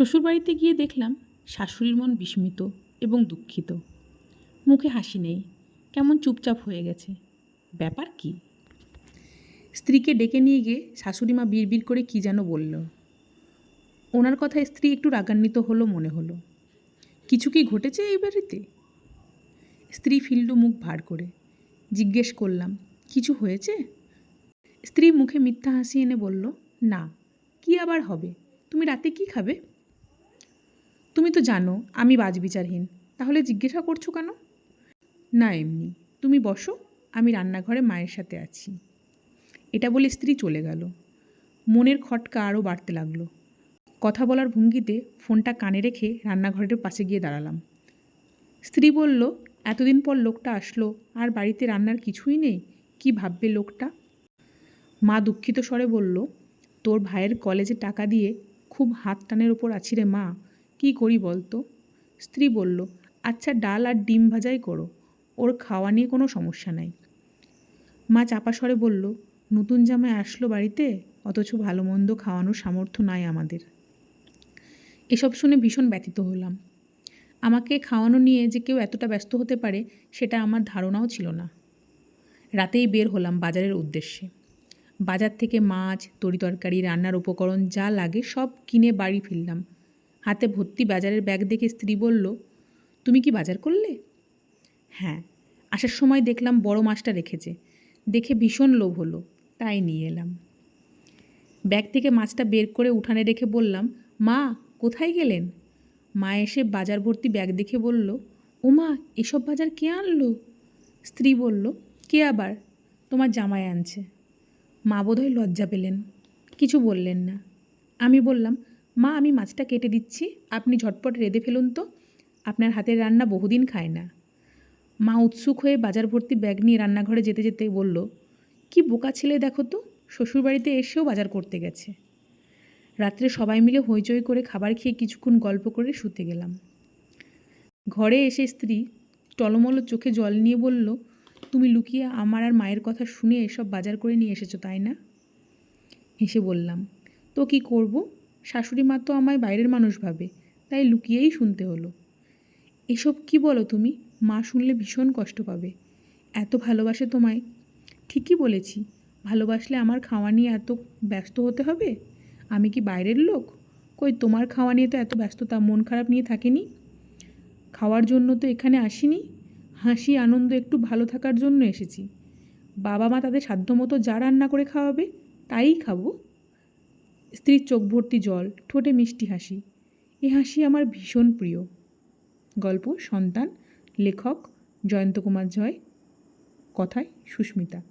শ্বশুরবাড়িতে গিয়ে দেখলাম শাশুড়ির মন বিস্মিত এবং দুঃখিত। মুখে হাসি নেই, কেমন চুপচাপ হয়ে গেছে। ব্যাপার কি? স্ত্রীকে ডেকে নিয়ে গিয়ে শাশুড়ি মা বিড়বিড় করে কী যেন বলল। ওনার কথায় স্ত্রী একটু রাগান্বিত হলো মনে হলো। কিছু কি ঘটেছে এই বাড়িতে? স্ত্রী ফিল্ডু মুখ ভার করে। জিজ্ঞেস করলাম, কিছু হয়েছে? স্ত্রী মুখে মিথ্যা হাসি এনে বলল, না, কি আবার হবে? তুমি রাতে কি খাবে? তুমি তো জানো, আমি বাজবিচারহীন। তাহলে জিজ্ঞাসা করছ কেন? না, এমনি। তুমি বসো, আমি রান্নাঘরে মায়ের সাথে আছি। এটা বলে স্ত্রী চলে গেল। মনের খটকা আরও বাড়তে লাগল। কথা বলার ভঙ্গিতে ফোনটা কানে রেখে রান্নাঘরের পাশে গিয়ে দাঁড়ালাম। স্ত্রী বলল, এতদিন পর লোকটা আসলো, আর বাড়িতে রান্নার কিছুই নেই? কি ভাববে লোকটা? মা দুঃখিত স্বরে বলল, তোর ভাইয়ের কলেজে টাকা দিয়ে খুব হাত টানের ওপর আছি রে মা। কী করি বলতো? স্ত্রী বলল আচ্ছা ডাল আর ডিম ভাজাই করো, ওর খাওয়া নিয়ে কোনো সমস্যা নাই। মা চাপা স্বরে বলল, নতুন জামাই আসলো বাড়িতে, অথচ ভালো মন্দ খাওয়ানোর সামর্থ্য নাই আমাদের। এসব শুনে ভীষণ ব্যথিত হলাম। আমাকে খাওয়ানো নিয়ে যে কেউ এতটা ব্যস্ত হতে পারে, সেটা আমার ধারণাও ছিল না। রাতেই বের হলাম বাজারের উদ্দেশ্যে। বাজার থেকে মাছ তরিতরকারি রান্নার উপকরণ যা লাগে সব কিনে বাড়ি ফিরলাম। হাতে ভর্তি বাজারের ব্যাগ দেখে স্ত্রী বলল, তুমি কি বাজার করলে? হ্যাঁ আসার সময় দেখলাম বড় মাছটা রেখেছে। দেখে ভীষণ লোভ হলো, তাই নিয়ে এলাম। ব্যাগ থেকে মাছটা বের করে উঠানে রেখে বললাম, মা, কোথায় গেলেন? মা এসে বাজার ভর্তি ব্যাগ দেখে বলল ও মা এসব বাজার কে আনলো? স্ত্রী বলল, কে আবার? তোমার জামাই আনছে। মা বোধহয় লজ্জা পেলেন, কিছু বললেন না। আমি বললাম মা, আমি মাছটা কেটে দিচ্ছি। আপনি ঝটপট রেঁধে ফেলুন তো। আপনার হাতের রান্না বহুদিন খায় না। মা উৎসুক হয়ে বাজার ভর্তি ব্যাগ নিয়ে রান্নাঘরে যেতে যেতে বলল, কি বোকা ছেলে দেখো তো, শ্বশুরবাড়িতে এসেও বাজার করতে গেছে। রাত্রে সবাই মিলে হইচই করে খাবার খেয়ে কিছুক্ষণ গল্প করে শুতে গেলাম। ঘরে এসে স্ত্রী টলমল চোখে জল নিয়ে বলল, তুমি লুকিয়ে আমার আর মায়ের কথা শুনে এসব বাজার করে নিয়ে এসেছ, তাই না? হেসে বললাম, তো কি করব? শাশুড়ি মা তো আমায় বাইরের মানুষ ভাবে, তাই লুকিয়েই শুনতে হলো। এসব কি বলো তুমি? মা শুনলে ভীষণ কষ্ট পাবে। এত ভালোবাসে তোমায়? ঠিকই বলেছি। ভালোবাসলে আমার খাওয়া নিয়ে এত ব্যস্ত হতে হবে? আমি কি বাইরের লোক? কই তোমার খাওয়া নিয়ে তো এত ব্যস্ততা, মন খারাপ নিয়ে থাকেনি? খাওয়ার জন্য তো এখানে আসিনি। হাসি, আনন্দ একটু ভালো থাকার জন্য এসেছি। বাবা মা তাদের সাধ্যমতো যা রান্না করে খাওয়াবে, তাই খাব। স্ত্রীর চোখ ভর্তি জল, ঠোঁটে মিষ্টি হাসি। এ হাসি আমার ভীষণ প্রিয়। গল্প, সন্তান, লেখক, জয়ন্ত কুমার জয়। কথায় সুস্মিতা।